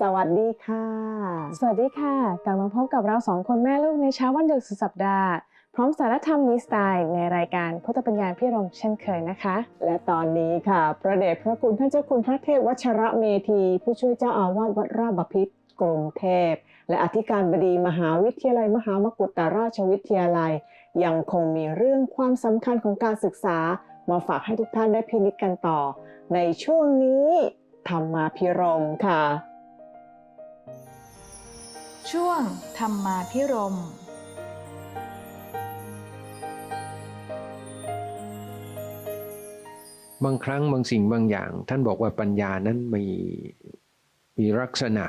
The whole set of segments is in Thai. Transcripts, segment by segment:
สวัสดีค่ะ สวัสดีค่ะ กลับมาพบกับเราสองคนแม่ลูกในเช้าวันหยุดสุดสัปดาห์ พร้อมสารธรรมมีสไตล์ในรายการพุทธปัญญาพิรมเช่นเคยนะคะ และตอนนี้ค่ะ พระเดชพระคุณท่านเจ้าคุณพระเทพวัชระเมธี ผู้ช่วยเจ้าอาวาสวัดราชบพิตรกรุงเทพ และอธิการบดีมหาวิทยาลัย มหามกุฏราชวิทยาลัย ยังคงมีเรื่องความสำคัญของการศึกษา มาฝากให้ทุกท่านได้พินิจกันต่อ ในช่วงนี้ธรรมาพิรมค่ะ ช่วงธรรมาพิรมบางครั้งบางสิ่งบางอย่าง ท่านบอกว่าปัญญานั้นมีมีลักษณะ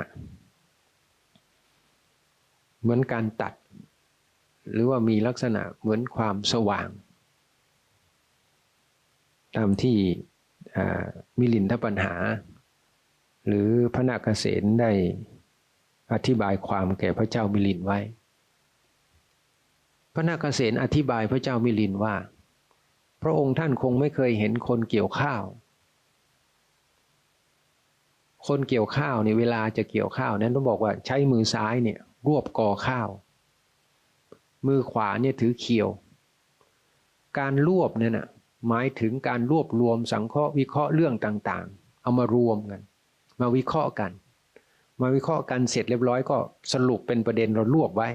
เหมือนการตัด หรือว่ามีลักษณะเหมือนความสว่าง ตามที่มิลินทปัญหา หรือพระนาคเษนได้ อธิบายความแก่พระเจ้ามิลินไว้ พระนาคเษนอธิบายพระเจ้ามิลินว่า พระองค์ท่านคงไม่เคยเห็นคนเกี่ยวข้าว คนเกี่ยวข้าวเนี่ยเวลาจะเกี่ยวข้าวนั้นต้องบอกว่าใช้มือซ้ายเนี่ยรวบกอข้าว มือขวาเนี่ยถือเขียว การรวบเนี่ยนะหมายถึงการรวบรวมสังเคราะห์วิเคราะห์เรื่องต่างๆ เอามารวมกัน มาวิเคราะห์กัน มาวิเคราะห์กันเสร็จเรียบร้อยก็สรุปเป็นประเด็นเรารวบไว้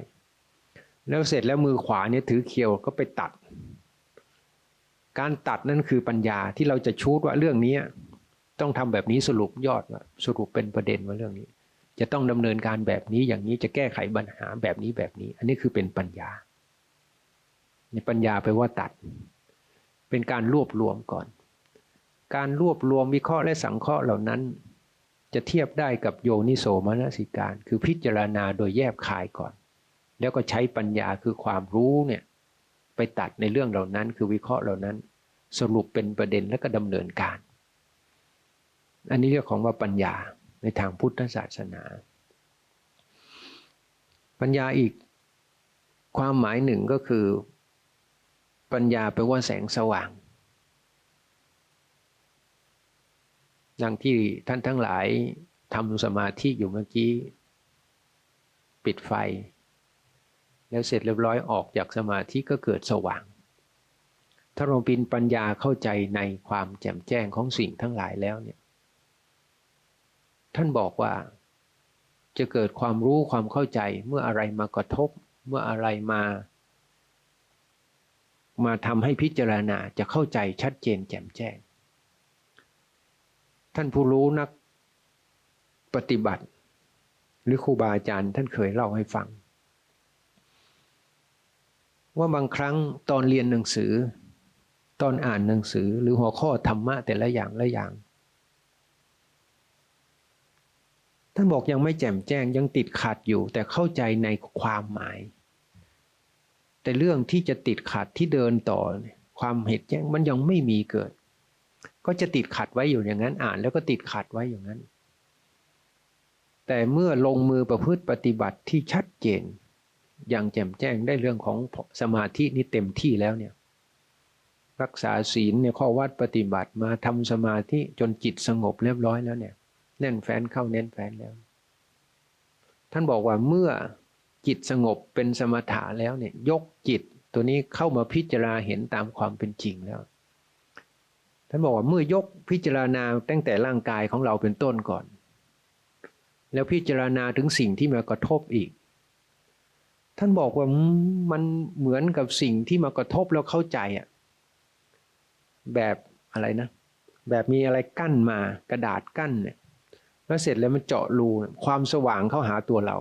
แล้วเสร็จแล้วมือขวาเนี่ยถือเขียวก็ไปตัด การตัดนั่นคือปัญญาที่เราจะชูดว่าเรื่องนี้ต้องทำแบบนี้สรุปยอดว่าสรุปเป็นประเด็นว่าเรื่องนี้ จะต้องดำเนินการแบบนี้อย่างนี้จะแก้ไขปัญหาแบบนี้แบบนี้ อันนี้คือเป็นปัญญาในปัญญาไปว่าตัด เป็นการรวบรวมก่อน การรวบรวมวิเคราะห์และสังเคราะห์เหล่านั้น จะเทียบได้กับโยนิโสมนสิการ คือพิจารณาโดยแยบคายก่อน แล้วก็ใช้ปัญญาคือความรู้เนี่ยไปตัดในเรื่องเหล่านั้นคือวิเคราะห์เหล่านั้น สรุปเป็นประเด็นและก็ดำเนินการ อันนี้เรียกของว่าปัญญาในทางพุทธศาสนา ปัญญาอีกความหมายหนึ่งก็คือ ปัญญาแปลว่าแสงสว่าง ดังที่ท่านทั้งหลายทำสมาธิอยู่เมื่อกี้ ปิดไฟ แล้วเสร็จเรียบร้อยออกจากสมาธิก็เกิดสว่าง ถ้าเราปินปัญญาเข้าใจในความแจ่มแจ้งของสิ่งทั้งหลายแล้วเนี่ยท่านบอกว่าจะเกิดความรู้ความเข้าใจเมื่ออะไรมากระทบ เมื่ออะไรมา มาทำให้พิจารณาจะเข้าใจชัดเจนแจ่มแจ้ง ท่านผู้รู้นักปฏิบัติ หรือครูบาอาจารย์ท่านเคยเล่าให้ฟัง ว่าบางครั้งตอนเรียนหนังสือ ตอนอ่านหนังสือหรือหัวข้อธรรมะแต่ละอย่างละอย่าง ท่านบอกยังไม่แจ่มแจ้งยังติดขัดอยู่ แต่เข้าใจในความหมาย แต่เรื่องที่จะติดขัดที่เดินต่อความเห็นแจ้งมันยังไม่มีเกิด ก็จะติดขัดไว้อยู่อย่างนั้นอ่านแล้วก็ติดขัดไว้อย่างนั้น แต่เมื่อลงมือประพฤติปฏิบัติที่ชัดเจน อย่างแจ่มแจ้งได้เรื่องของสมาธินี่เต็มที่แล้วเนี่ยรักษาศีลเนี่ยข้อวัดปฏิบัติมาทำสมาธิจนจิตสงบเรียบร้อยแล้วเนี่ยแน่นแฟนเข้าแน่นแฟนแล้ว ท่านบอกว่าเมื่อจิตสงบเป็นสมถะแล้วเนี่ยยกจิตตัวนี้เข้ามาพิจารณาเห็นตามความเป็นจริงแล้ว ท่านบอกว่าเมื่อยกพิจารณาตั้งแต่ร่างกายของเราเป็นต้นก่อน แล้วพิจารณาถึงสิ่งที่มากระทบอีก ท่านบอกว่ามันเหมือนกับสิ่งที่มากระทบแล้วเข้าใจอะแบบอะไรนะ แบบมีอะไรกั้นมากระดาษกั้นเนี่ยแล้วเสร็จแล้วมันเจาะรูความสว่างเข้าหาตัวเรา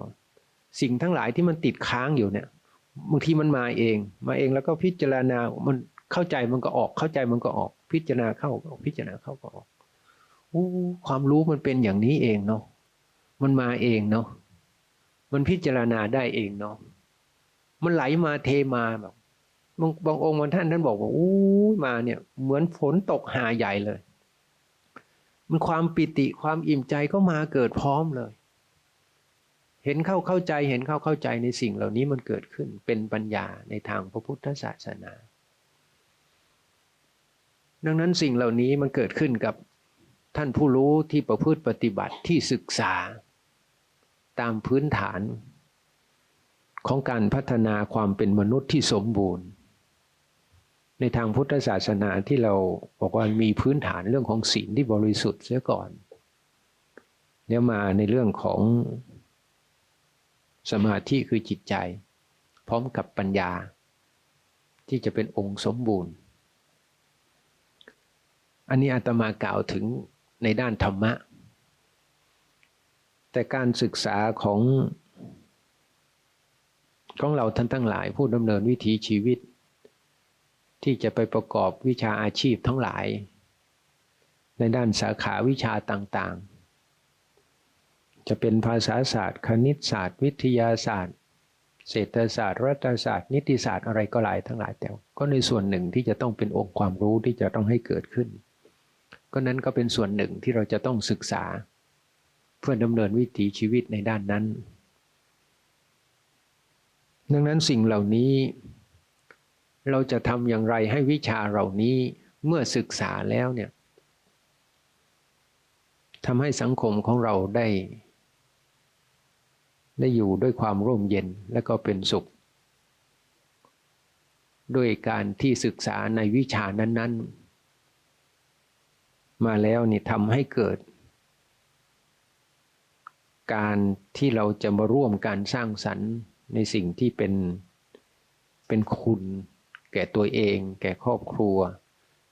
สิ่งทั้งหลายที่มันติดค้างอยู่เนี่ยบางทีมันมาเอง มาเองแล้วก็พิจารณามันเข้าใจมันก็ออกเข้าใจมันก็ออก พิจารณาเข้าก็ออกพิจารณาเข้าก็ออกอู้ความรู้มันเป็นอย่างนี้เองเนาะมันมาเองเนาะมันพิจารณาได้เองเนาะมันไหลมาเทมาแบบบางบางองค์บางท่านท่านบอกว่าอู้มาเนี่ย เหมือนฝนตกหาใหญ่เลย มันความปิติความอิ่มใจก็มาเกิดพร้อมเลย เห็นเข้าเข้าใจเห็นเข้าเข้าใจในสิ่งเหล่านี้มันเกิดขึ้นเป็นปัญญาในทางพระพุทธศาสนา ดังนั้นสิ่งเหล่านี้มันเกิดขึ้นกับท่านผู้รู้ที่ประพฤติปฏิบัติที่ศึกษา ตามพื้นฐาน ของการพัฒนาความเป็นมนุษย์ที่สมบูรณ์ ในทางพุทธศาสนาที่เราบอกว่ามีพื้นฐานเรื่องของศีลที่บริสุทธิ์เสียก่อนเดี๋ยวมาในเรื่องของสมาธิคือจิตใจ พร้อมกับปัญญา ที่จะเป็นองค์สมบูรณ์ อันนี้อาตมากล่าวถึงในด้านธรรมะ แต่การศึกษาของของเราท่านทั้งหลายผู้ดำเนินวิถีชีวิต ที่จะไปประกอบวิชาอาชีพทั้งหลาย ในด้านสาขาวิชาต่างๆ จะเป็นภาษาศาสตร์ คณิตศาสตร์ วิทยาศาสตร์ เศรษฐศาสตร์ รัฐศาสตร์ นิติศาสตร์อะไรก็หลายทั้งหลายแต่ก็ในส่วนหนึ่งที่จะต้องเป็นองค์ความรู้ที่จะต้องให้เกิดขึ้น ก็นั้นก็เป็นส่วนหนึ่งที่เราจะต้องศึกษา เพื่อดำเนินวิถีชีวิตในด้านนั้น ดังนั้นสิ่งเหล่านี้ เราจะทำอย่างไรให้วิชาเหล่านี้เมื่อศึกษาแล้วเนี่ยทำให้สังคมของเราได้ ได้อยู่ด้วยความร่มเย็นและก็เป็นสุข ด้วยการที่ศึกษาในวิชานั้น ๆ มาแล้วนี่ทำให้เกิด การที่เราจะมาร่วมการสร้างสรรค์ในสิ่งที่เป็นเป็นคุณ แก่ตัวเอง แก่ครอบครัว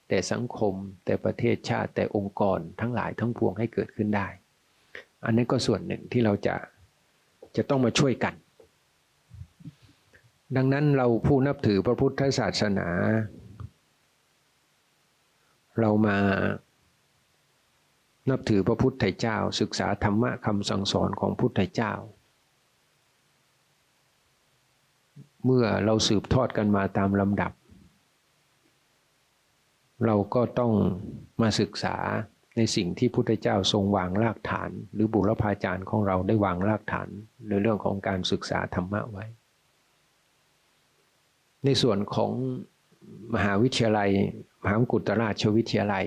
แต่สังคมแต่ประเทศชาติแต่องค์กรทั้งหลายทั้งปวงให้เกิดขึ้นได้ อันนี้ก็ส่วนหนึ่งที่เราจะจะต้องมาช่วยกัน ดังนั้นเราผู้นับถือพระพุทธศาสนา เรามา นับถือพระพุทธเจ้า ศึกษาธรรมะคำสั่งสอนของพุทธเจ้า เมื่อเราสืบทอดกันมาตามลำดับ เราก็ต้องมาศึกษาในสิ่งที่พุทธเจ้าทรงวางรากฐาน หรือบุรพาจารย์ของเราได้วางรากฐาน ในเรื่องของการศึกษาธรรมะไว้ ในส่วนของมหาวิทยาลัย มหามกุฏราชวิทยาลัย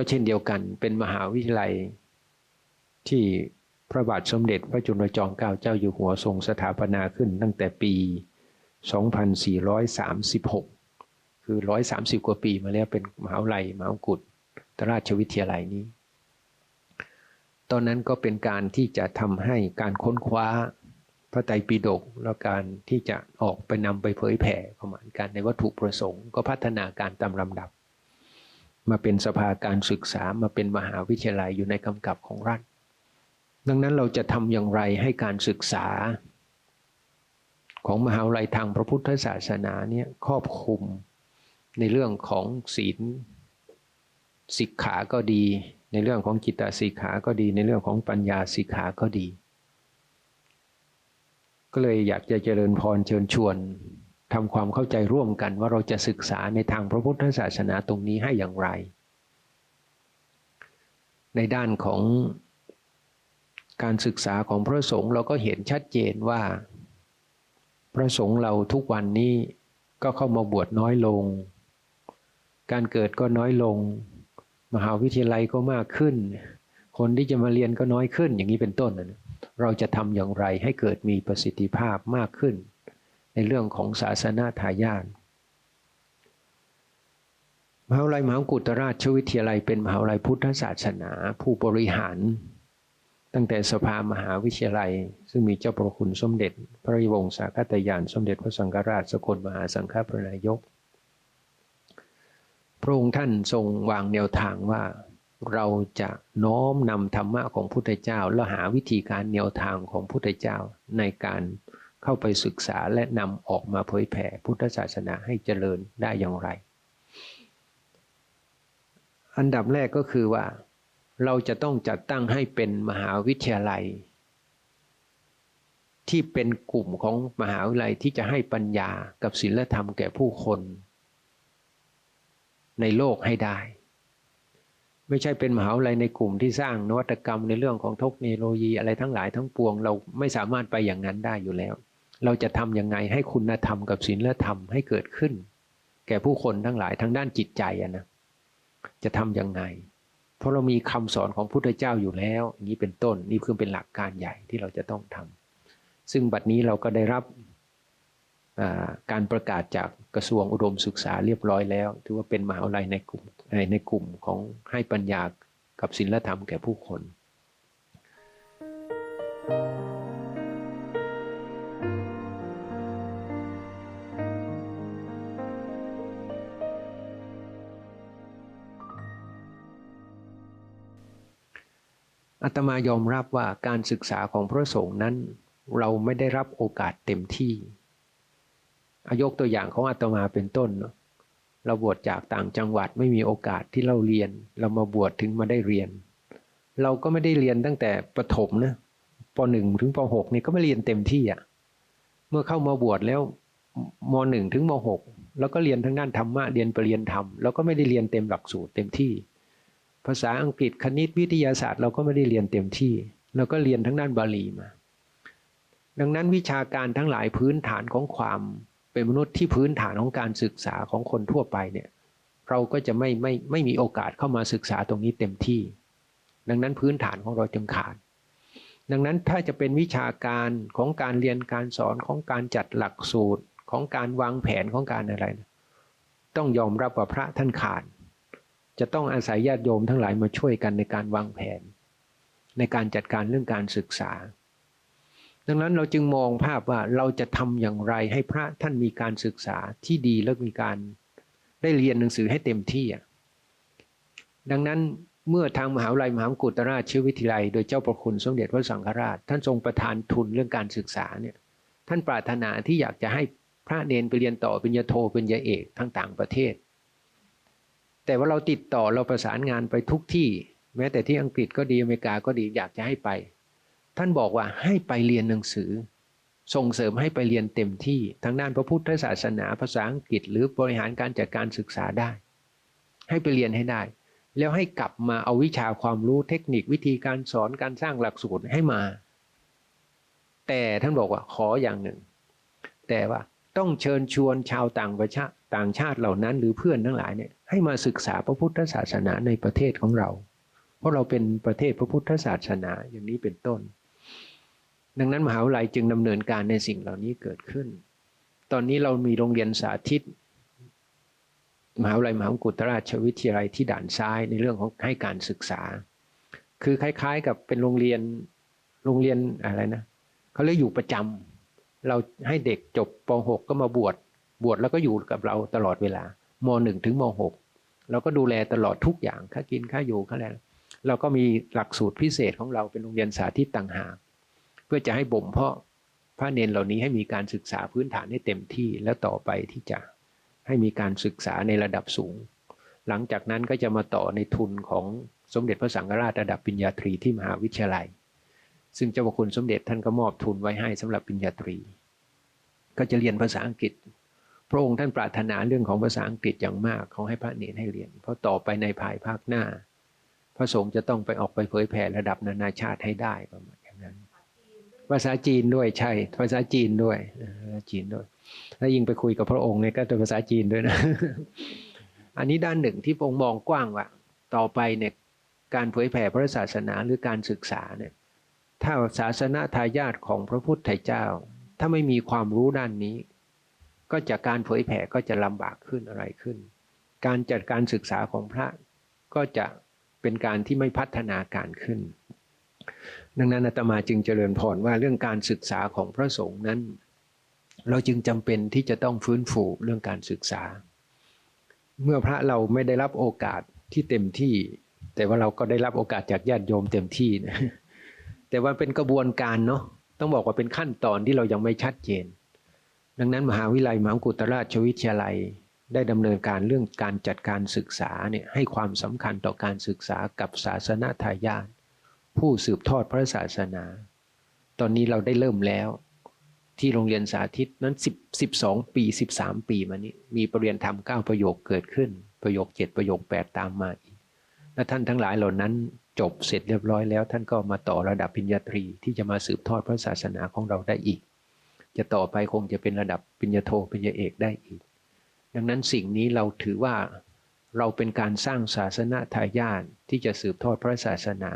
ก็เช่นเดียวกันเป็นมหาวิทยาลัย ที่พระบาทสมเด็จพระจุลจอมเกล้าเจ้าอยู่หัวทรงสถาปนาขึ้นตั้งแต่ปี 2436 คือ 130 กว่าปีมาแล้วเป็นมหาวิทยาลัยมหากุฏราชวิทยาลัยนี้ ตอนนั้นก็เป็นการที่จะทำให้การค้นคว้าพระไตรปิฎกและการที่จะออกไปนำไปเผยแผ่ประมาณการในวัตถุประสงค์ ก็พัฒนาการตามลำดับ มาเป็นสภาการศึกษามาเป็นมหาวิทยาลัยอยู่ในกำกับของรัฐ ดังนั้นเราจะทำอย่างไรให้การศึกษา ของมหาวิทยาลัยทางพระพุทธศาสนาเนี่ยครอบคลุมในเรื่องของศีลสิกขาก็ดี ในเรื่องของจิตตสิกขาก็ดี ในเรื่องของปัญญาสิกขาก็ดี ก็เลยอยากจะเจริญพรเชิญชวน ทำความเข้าใจร่วมกันว่าเราจะศึกษาในทางพระพุทธศาสนาตรงนี้ให้อย่างไร ในด้านของการศึกษาของพระสงฆ์เราก็เห็นชัดเจนว่า พระสงฆ์เราทุกวันนี้ก็เข้ามาบวชน้อยลง การเกิดก็น้อยลง มหาวิทยาลัยก็มากขึ้น คนที่จะมาเรียนก็น้อยขึ้นอย่างนี้เป็นต้น เราจะทำอย่างไรให้เกิดมีประสิทธิภาพมากขึ้น ในเรื่องของศาสนาทายาทมหาวิทยาลัยมหากุฏราชวิทยาลัยเป็นมหาวิทยาลัยพุทธศาสนา ผู้บริหาร ตั้งแต่สภามหาวิทยาลัย ซึ่งมีเจ้าประคุณสมเด็จ พระวงศาคตยานสมเด็จพระสังฆราชสกลมหาสังฆปรินายก พระองค์ท่านทรงวางแนวทางว่าเราจะน้อมนำธรรมะของพุทธเจ้า และหาวิธีการแนวทางของพุทธเจ้าในการ เข้าไปศึกษาและนำออกมาเผยแผ่พุทธศาสนาให้เจริญได้อย่างไร อันดับแรกก็คือว่า เราจะต้องจัดตั้งให้เป็นมหาวิทยาลัย ที่เป็นกลุ่มของมหาวิทยาลัยที่จะให้ปัญญากับศีลธรรมแก่ผู้คน ในโลกให้ได้ ไม่ใช่เป็นมหาวิทยาลัยในกลุ่มที่สร้างนวัตกรรมในเรื่องของเทคโนโลยีอะไรทั้งหลายทั้งปวง เราไม่สามารถไปอย่างนั้นได้อยู่แล้ว เราจะทำยังไงให้คุณธรรมกับศีลธรรมให้เกิดขึ้น แก่ผู้คนทั้งหลายทางด้านจิตใจนะจะทำยังไง เพราะเรามีคำสอนของพุทธเจ้าอยู่แล้วอย่างนี้เป็นต้นนี่คือเป็นหลักการใหญ่ที่เราจะต้องทำซึ่งบัดนี้เราก็ได้รับการประกาศจากกระทรวงอุดมศึกษาเรียบร้อยแล้ว ถือว่าเป็นมหาวิทยาลัยในกลุ่มในกลุ่มของให้ปัญญากับศีลธรรมแก่ผู้คน อาตมายอมรับว่าการศึกษาของพระสงฆ์นั้น เราไม่ได้รับโอกาสเต็มที่อายกตัวอย่างของอาตมาเป็นต้น เราบวชจากต่างจังหวัดไม่มีโอกาสที่เราเรียน เรามาบวชถึงมาได้เรียน เราก็ไม่ได้เรียนตั้งแต่ประถมนะปหนึ่งถึงปหกนี่ก็ไม่เรียนเต็มที่อะเมื่อเข้ามาบวชแล้วมหนึ่งถึงมหกแล้วก็เรียนทั้งด้านธรรมะเรียนปรริญญาธรรมแล้วก็ไม่ได้เรียนเต็มหลักสูตรเต็มที่ ภาษาอังกฤษคณิตวิทยาศาสตร์เราก็ไม่ได้เรียนเต็มที่ เราก็เรียนทั้งด้านบาลีมา ดังนั้นวิชาการทั้งหลายพื้นฐานของความเป็นมนุษย์ที่พื้นฐานของการศึกษาของคนทั่วไปเนี่ยเราก็จะไม่ไม่ไม่มีโอกาสเข้ามาศึกษาตรงนี้เต็มที่ ดังนั้นพื้นฐานของเราจึงขาด ดังนั้นถ้าจะเป็นวิชาการของการเรียนการสอนของการจัดหลักสูตรของการวางแผนของการอะไรนะต้องยอมรับว่าพระท่านขาด จะต้องอาศัยญาติโยมทั้งหลายมาช่วยกันในการวางแผน ในการจัดการเรื่องการศึกษา ดังนั้นเราจึงมองภาพว่าเราจะทำอย่างไรให้พระท่านมีการศึกษาที่ดีและมีการได้เรียนหนังสือให้เต็มที่ ดังนั้นเมื่อทางมหาวิทยาลัยมหากุฏราชวิทยาลัย โดยเจ้าประคุณสมเด็จพระสังฆราช ท่านทรงประทานทุนเรื่องการศึกษาเนี่ยท่านปรารถนาที่อยากจะให้พระเนนไปเรียนต่อเป็นยาโทเป็นยาเอกทั้งต่างประเทศ แต่ว่าเราติดต่อเราประสานงานไปทุกที่ แม้แต่ที่อังกฤษก็ดีอเมริกาก็ดีอยากจะให้ไป ท่านบอกว่าให้ไปเรียนหนังสือ ส่งเสริมให้ไปเรียนเต็มที่ทางด้านพระพุทธศาสนาภาษาอังกฤษ หรือบริหารการจัดการศึกษาได้ ให้ไปเรียนให้ได้ แล้วให้กลับมาเอาวิชาความรู้เทคนิควิธีการสอนการสร้างหลักสูตรให้มา แต่ท่านบอกว่าขออย่างหนึ่ง แต่ว่า ต้องเชิญชวนชาวต่างประชาต่างชาติเหล่านั้น หรือเพื่อนทั้งหลายเนี่ยให้มาศึกษาพระพุทธศาสนาในประเทศของเรา เพราะเราเป็นประเทศพระพุทธศาสนาอย่างนี้เป็นต้น ดังนั้นมหาวิทยาลัยจึงดำเนินการในสิ่งเหล่านี้เกิดขึ้น ตอนนี้เรามีโรงเรียนสาธิต มหาวิทยาลัยมหามกุฏราชวิทยาลัยที่ด่านซ้ายในเรื่องของให้การศึกษา คือคล้าย ๆ กับเป็นโรงเรียนโรงเรียนอะไรนะเขาเรียกอยู่ประจำ เราให้เด็กจบป .6 ก็มาบวชบวชแล้วก็อยู่กับเราตลอดเวลามหนึ่งถึงมหกเราก็ดูแลตลอดทุกอย่างค่ากินค่าอยู่ค่าอะไรเราก็มีหลักสูตรพิเศษของเราเป็นโรงเรียนสาธิตต่างหากเพื่อจะให้บ่มเพาะพระเนนเหล่านี้ให้มีการศึกษาพื้นฐานให้เต็มที่แล้วต่อไปที่จะให้มีการศึกษาในระดับสูง หลังจากนั้นก็จะมาต่อในทุนของสมเด็จพระสังฆราชระดับปริญญาตรีที่มหาวิทยาลัย ซึ่งเจ้าพระคุณสมเด็จท่านก็มอบทุนไว้ให้สำหรับปริญญาตรี ก็จะเรียนภาษาอังกฤษ พระองค์ท่านปรารถนาเรื่องของภาษาอังกฤษอย่างมากเขาให้พระเนรให้เรียน เพราะต่อไปในภายภาคหน้า พระสงฆ์จะต้องไปออกไปเผยแผ่ระดับนานาชาติให้ได้ประมาณนั้น ภาษาจีนด้วยใช่ ภาษาจีนด้วยภาษาจีนด้วยแล้วยิ่งไปคุยกับพระองค์เนี่ยก็เป็นภาษาจีนด้วยนะ อันนี้ด้านหนึ่งที่พระองค์มองกว้างว่าต่อไปเนี่ยการเผยแผ่พระศาสนาหรือการศึกษาเนี่ยถ้าศาสนาทายาทของพระพุทธเจ้า ถ้าไม่มีความรู้ด้านนี้ ก็จะการเผยแผ่ก็จะลำบากขึ้นอะไรขึ้น การจัดการศึกษาของพระก็จะเป็นการที่ไม่พัฒนาการขึ้น ดังนั้นอาตมาจึงเจริญพรว่าเรื่องการศึกษาของพระสงฆ์นั้น เราจึงจำเป็นที่จะต้องฟื้นฟูเรื่องการศึกษา เมื่อพระเราไม่ได้รับโอกาสที่เต็มที่ แต่ว่าเราก็ได้รับโอกาสจากญาติโยมเต็มที่นะแต่ว่าเป็นกระบวนการเนาะ ต้องบอกว่าเป็นขั้นตอนที่เรายังไม่ชัดเจน ดังนั้นมหาวิทยาลัยมหากุฏราชวิทยาลัย ได้ดำเนินการเรื่องการจัดการศึกษาเนี่ยให้ความสำคัญต่อการศึกษากับศาสนาทายาทผู้สืบทอดพระศาสนา ตอนนี้เราได้เริ่มแล้ว ที่โรงเรียนสาธิตนั้น10 12 ปี 13 ปีมานี้มีประเรียนธรรม9ประโยคเกิดขึ้น ประโยค 7 ประโยค 8 ตามมาอีกและท่านทั้งหลายเหล่านั้น จบเสร็จเรียบร้อยแล้ว ท่านก็มาต่อระดับปริญญาตรีที่จะมาสืบทอดพระศาสนาของเราได้อีก จะต่อไปคงจะเป็นระดับปริญญาโทปริญญาเอกได้อีก ดังนั้นสิ่งนี้เราถือว่าเราเป็นการสร้างศาสนาทายาทที่จะสืบทอดพระศาสนา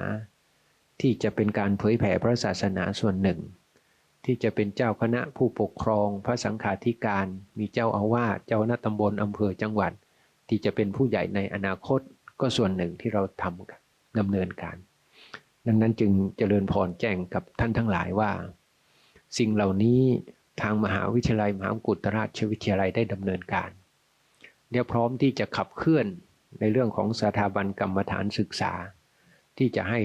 ที่จะเป็นการเผยแผ่พระศาสนาส่วนหนึ่ง ที่จะเป็นเจ้าคณะผู้ปกครอง พระสังฆาธิการ มีเจ้าอาวาสเจ้าคณะตำบลอำเภอจังหวัด ที่จะเป็นผู้ใหญ่ในอนาคตก็ส่วนหนึ่งที่เราทำกัน ดำเนินการ ดังนั้นจึงเจริญพรแจ้งกับท่านทั้งหลายว่า สิ่งเหล่านี้ทางมหาวิทยาลัยมหากุฏราชวิทยาลัยได้ดำเนินการเดี๋ยวพร้อมที่จะขับเคลื่อนในเรื่องของสถาบันกรรมฐานศึกษา ที่จะให้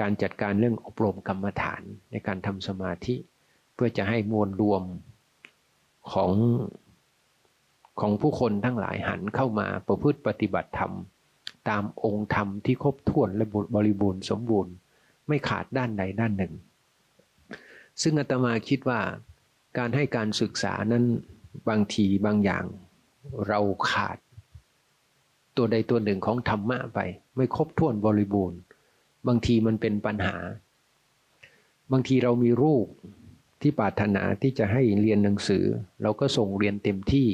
การจัดการเรื่องอบรมกรรมฐานในการทำสมาธิ เพื่อจะให้มวลรวมของของผู้คนทั้งหลายหันเข้ามาประพฤติปฏิบัติธรรม ตามองค์ธรรมที่ครบถ้วนและบริบูรณ์สมบูรณ์ ไม่ขาดด้านใดด้านหนึ่ง ซึ่งอาตมาคิดว่าการให้การศึกษานั้นบางทีบางอย่าง เราขาด ตัวใดตัวหนึ่งของธรรมะไป ไม่ครบถ้วนบริบูรณ์ บางทีมันเป็นปัญหา บางทีเรามีลูกที่ปรารถนาที่จะให้เรียนหนังสือ เราก็ส่งเรียนเต็มที่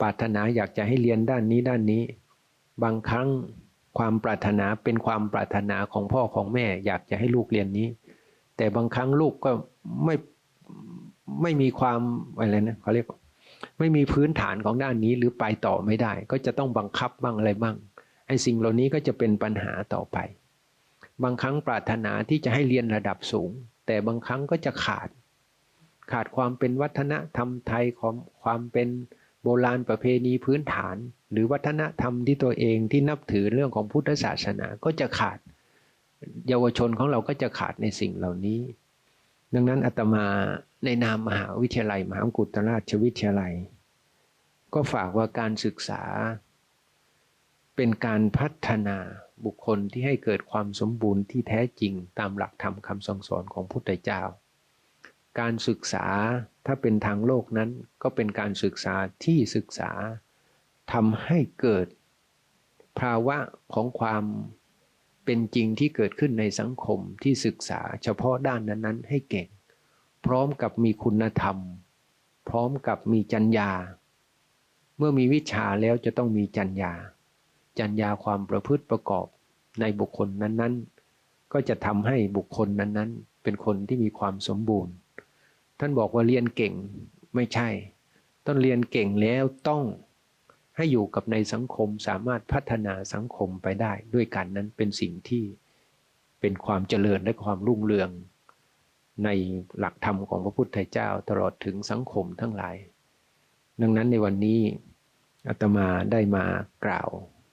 ปรารถนาอยากจะให้เรียนด้านนี้ด้านนี้ บางครั้งความปรารถนาเป็นความปรารถนาของพ่อของแม่ อยากจะให้ลูกเรียนนี้ แต่บางครั้งลูกก็ไม่ไม่มีความอะไรนะเขาเรียกไม่มีพื้นฐานของด้านนี้หรือไปต่อไม่ได้ ก็จะต้องบังคับบ้างอะไรบ้างไอ้สิ่งเหล่านี้ก็จะเป็นปัญหาต่อไป บางครั้งปรารถนาที่จะให้เรียนระดับสูง แต่บางครั้งก็จะขาด ขาดความเป็นวัฒนธรรมไทยของความเป็น บราณประเพณีพื้นฐาน หรือวัฒนธรรมที่ตัวเองที่นับถือเรื่องของพุทธศาสนาก็จะขาด เยาวชนของเราก็จะขาดในสิ่งเหล่านี้ ดังนั้นอาตมาในนามมหาวิทยาลัย มหากุฏราชวิทยาลัย ก็ฝากว่าการศึกษา เป็นการพัฒนาบุคคลที่ให้เกิดความสมบูรณ์ที่แท้จริงตามหลักธรรมคำสั่งสอนของพุทธเจ้า การศึกษาถ้าเป็นทางโลกนั้นก็เป็นการศึกษาที่ศึกษาทำให้เกิด ภาวะของความเป็นจริงที่เกิดขึ้นในสังคมที่ศึกษาเฉพาะด้านนั้นๆ ให้เก่ง พร้อมกับมีคุณธรรม พร้อมกับมีจัญญา เมื่อมีวิชาแล้วจะต้องมีจัญญา จัญญาความประพฤติประกอบในบุคคลนั้นๆ ก็จะทำให้บุคคลนั้นๆ เป็นคนที่มีความสมบูรณ์ ท่านบอกว่าเรียนเก่งไม่ใช่ ต้องเรียนเก่งแล้วต้องให้อยู่กับในสังคมสามารถพัฒนาสังคมไปได้ด้วยกันนั้นเป็นสิ่งที่เป็นความเจริญและความรุ่งเรือง ในหลักธรรมของพระพุทธเจ้าตลอดถึงสังคมทั้งหลาย ดังนั้นในวันนี้อาตมาได้มากล่าว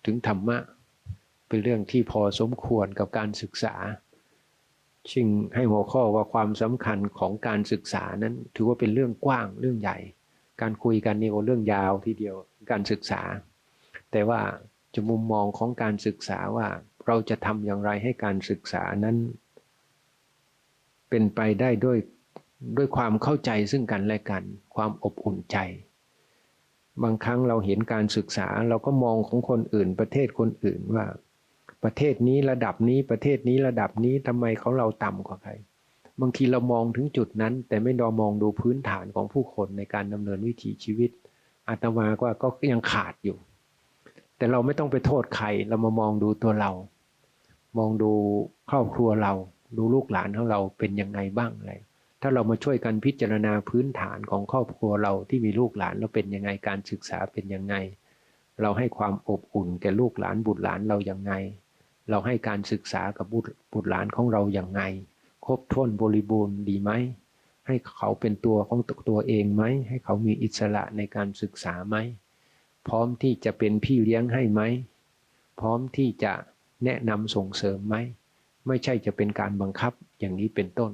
ถึงธรรมะ เป็นเรื่องที่พอสมควรกับการศึกษา ชิงให้หัวข้อว่าความสำคัญของการศึกษานั้น ถือว่าเป็นเรื่องกว้างเรื่องใหญ่ การคุยกันนี่ก็เรื่องยาวทีเดียวการศึกษา แต่ว่าจะมุมมองของการศึกษาว่าเราจะทำอย่างไรให้การศึกษานั้น เป็นไปได้ด้วยด้วยความเข้าใจซึ่งกันและกัน ความอบอุ่นใจ บางครั้งเราเห็นการศึกษาเราก็มองของคนอื่นประเทศคนอื่นว่า ประเทศนี้ระดับนี้ประเทศนี้ระดับนี้ทำไมเขาเราต่ำกว่าใคร บางทีเรามองถึงจุดนั้น แต่ไม่ดอมองดูพื้นฐานของผู้คนในการดำเนินวิถีชีวิตอาตมาก็ก็ยังขาดอยู่ แต่เราไม่ต้องไปโทษใครเรามามองดูตัวเรา มองดูครอบครัวเรา ดูลูกหลานของเราเป็นยังไงบ้างอะไรถ้าเรามาช่วยกันพิจารณาพื้นฐานของครอบครัวเราที่มีลูกหลานเราเป็นยังไงการศึกษาเป็นยังไง เราให้ความอบอุ่นแก่ลูกหลานบุตรหลานเราอย่างไง เราให้การศึกษากับบุตรหลานของเราอย่างไง ครบถ้วนบริบูรณ์ดีไหม ให้เขาเป็นตัวของตัวเองไหม ให้เขามีอิสระในการศึกษาไหม พร้อมที่จะเป็นพี่เลี้ยงให้ไหม พร้อมที่จะแนะนำส่งเสริมไหม ไม่ใช่จะเป็นการบังคับอย่างนี้เป็นต้น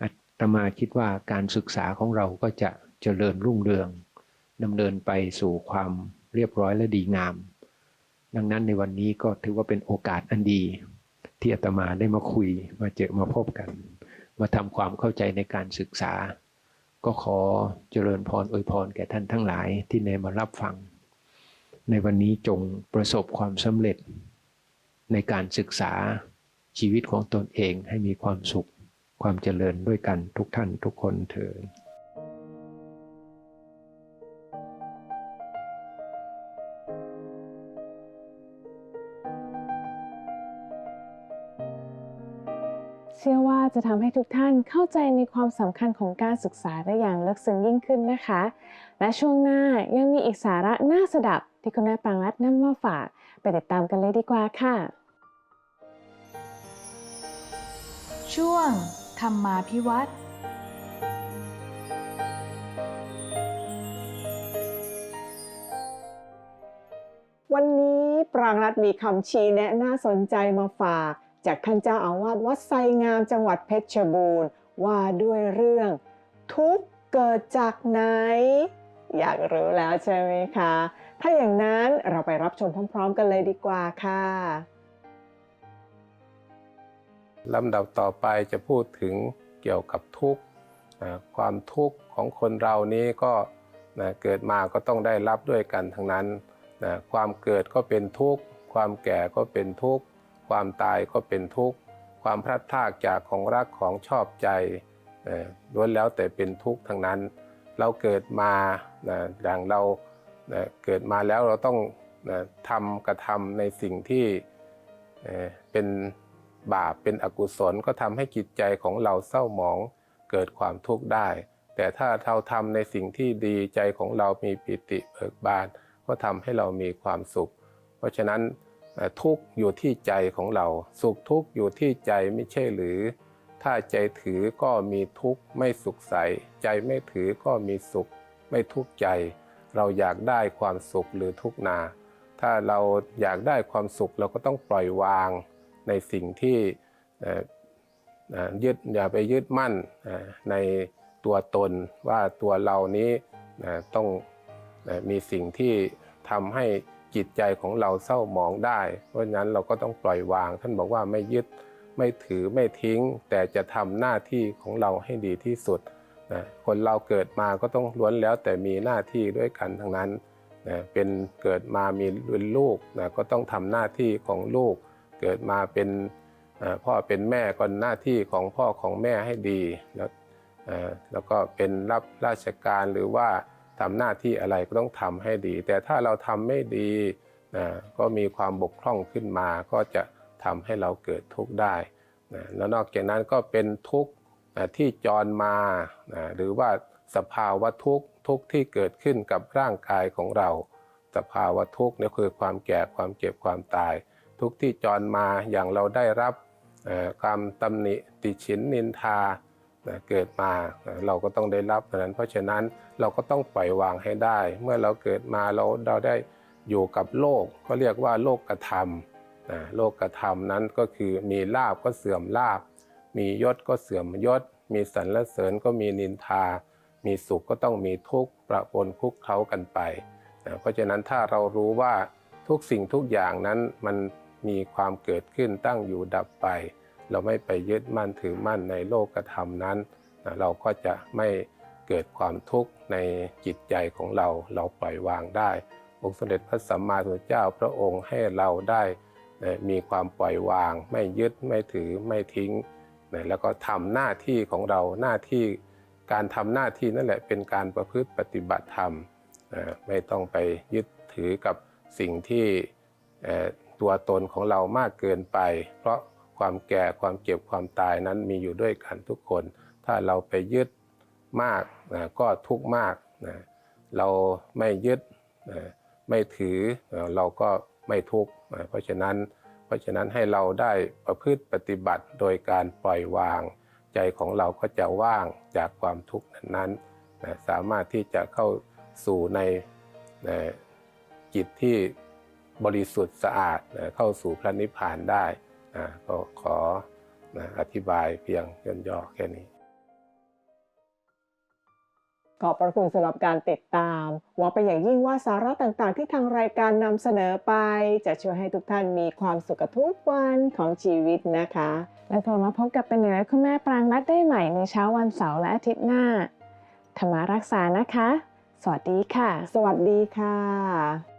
อาตมาคิดว่าการศึกษาของเราก็จะเจริญรุ่งเรืองดำเนินไปสู่ความเรียบร้อยและดีงาม ดังนั้นในวันนี้ก็ถือว่าเป็นโอกาสอันดี ที่อาตมาได้มาคุยมาเจอมาพบกัน มาทำความเข้าใจในการศึกษา ก็ขอเจริญพรอวยพรแก่ท่านทั้งหลายที่ในมารับฟัง ในวันนี้จงประสบความสำเร็จ ในการศึกษาชีวิตของตนเองให้มีความสุข ความเจริญด้วยกันทุกท่านทุกคนเถิด จะทำให้ทุกท่านเข้าใจในความสำคัญของการศึกษาได้อย่างลึกซึ้งยิ่งขึ้นนะคะ และช่วงหน้ายังมีอีกสาระน่าสดับที่คุณแม่ปรางรัตน์นำมาฝากไปติดตามกันเลยดีกว่าค่ะ ช่วง ธรรมาพิวัตรวันนี้ปรางรัตน์มีคำชี้แนะน่าสนใจมาฝาก จากท่านเจ้าอาวาสวัดไซงามจังหวัดเพชรบูรณ์ว่าด้วยเรื่อง ทุกเกิดจากไหน อยากรู้แล้วใช่ไหมคะ ถ้าอย่างนั้นเราไปรับชมพร้อม ๆ กันเลยดีกว่าค่ะลำดับต่อไปจะพูดถึงเกี่ยวกับทุกข์ความทุกข์ของคนเรานี้ก็นะเกิดมาก็ต้องได้รับด้วยกันทั้งนั้นนะความเกิดก็เป็นทุกข์ ความแก่ก็เป็นทุกข์ ความตายก็เป็นทุกข์ ความพลัดพรากจากของรักของชอบใจล้วนแล้วแต่เป็นทุกข์ทั้งนั้น เราเกิดมาอย่างเราเกิดมาแล้วเราต้องทำกระทำในสิ่งที่เป็นบาปเป็นอกุศลก็ทำให้จิตใจของเราเศร้าหมองเกิดความทุกข์ได้ แต่ถ้าเราทำในสิ่งที่ดีใจของเรามีปิติเบิกบานก็ทำให้เรามีความสุข เพราะฉะนั้น ทุกข์อยู่ที่ใจของเรา สุขทุกข์อยู่ที่ใจไม่ใช่หรือ ถ้าใจถือก็มีทุกข์ไม่สุขใส ใจไม่ถือก็มีสุข ไม่ทุกข์ใจ เราอยากได้ความสุขหรือทุกข์นา ถ้าเราอยากได้ความสุขเราก็ต้องปล่อยวางในสิ่งที่ยึดอย่าไปยึดมั่นในตัวตนว่าตัวเรานี้ต้องมีสิ่งที่ทำให้ จิตใจของเราเศร้าหมองได้ เพราะฉะนั้นเราก็ต้องปล่อยวาง ท่านบอกว่าไม่ยึดไม่ถือไม่ทิ้ง แต่จะทำหน้าที่ของเราให้ดีที่สุดนะคนเราเกิดมาก็ต้องล้วนแล้วแต่มีหน้าที่ด้วยกันทั้งนั้นนะเป็นเกิดมามีเป็นลูกนะก็ต้องทำหน้าที่ของลูก เกิดมาเป็นพ่อเป็นแม่ก็หน้าที่ของพ่อของแม่ให้ดีแล้วแล้วก็เป็นรับราชการหรือว่า ทำหน้าที่อะไรก็ต้องทำให้ดี แต่ถ้าเราทำไม่ดีนะก็มีความบกพร่องขึ้นมา ก็จะทำให้เราเกิดทุกข์ได้นะแล้วนอกจากนั้นก็เป็นทุกข์นะที่จรมานะหรือว่าสภาวะทุกข์ทุกข์ที่เกิดขึ้นกับร่างกายของเรา สภาวะทุกข์นี่คือความแก่ความเจ็บความตาย ทุกข์ที่จรมาอย่างเราได้รับความตำหนิติฉินนินทา เกิดมาเราก็ต้องได้รับนั้นเพราะฉะนั้นเราก็ต้องปล่อยวางให้ได้ เมื่อเราเกิดมาเราเราได้อยู่กับโลกก็เรียกว่าโลกกระทำนะโลกกระทำนั้นก็คือมีลาบก็เสื่อมลาบ มียศก็เสื่อมยศ มีสรรเสริญก็มีนินทา มีสุขก็ต้องมีทุกข์ประปนคุกเคล้ากันไปนะเพราะฉะนั้นถ้าเรารู้ว่าทุกสิ่งทุกอย่างนั้นมันมีความเกิดขึ้นตั้งอยู่ดับไป เราไม่ไปยึดมั่นถือมั่นในโลกธรรมนั้นนะเราก็จะไม่เกิดความทุกข์ในจิตใจของเราเราปล่อยวางได้ องค์สมเด็จพระสัมมาสัมพุทธเจ้าพระองค์ให้เราได้นะมีความปล่อยวาง ไม่ยึดไม่ถือไม่ทิ้งนะแล้วก็ทำหน้าที่ของเราหน้าที่การทำหน้าที่นั่นแหละเป็นการประพฤติปฏิบัติธรรมนะไม่ต้องไปยึดถือกับสิ่งที่ตัวตนของเรามากเกินไป เพราะ ความแก่ความเจ็บความตายนั้นมีอยู่ด้วยกันทุกคน ถ้าเราไปยึดมากนะก็ทุกมากนะเราไม่ยึดนะไม่ถือเราก็ไม่ทุกข์นะเพราะฉะนั้น เพราะฉะนั้นให้เราได้ประพฤติปฏิบัติโดยการปล่อยวาง ใจของเราก็จะว่างจากความทุกข์นั้นๆนะสามารถที่จะเข้าสู่ในนะจิตที่บริสุทธิ์สะอาดนะเข้าสู่พระนิพพานได้ นะก็ขอนะอธิบายเพียงย่นย่อแค่นี้ ขอบพระคุณสำหรับการติดตามหวังเป็นอย่างยิ่งว่าสาระต่างๆ ที่ทางรายการนำเสนอไป จะช่วยให้ทุกท่านมีความสุขกับทุกวันของชีวิตนะคะ แล้วกลับมาพบกับเป็นเหนือคุณแม่ปรางรัตน์ได้ใหม่ในเช้าวันเสาร์และอาทิตย์หน้าธรรมารักษานะคะ สวัสดีค่ะ สวัสดีค่ะ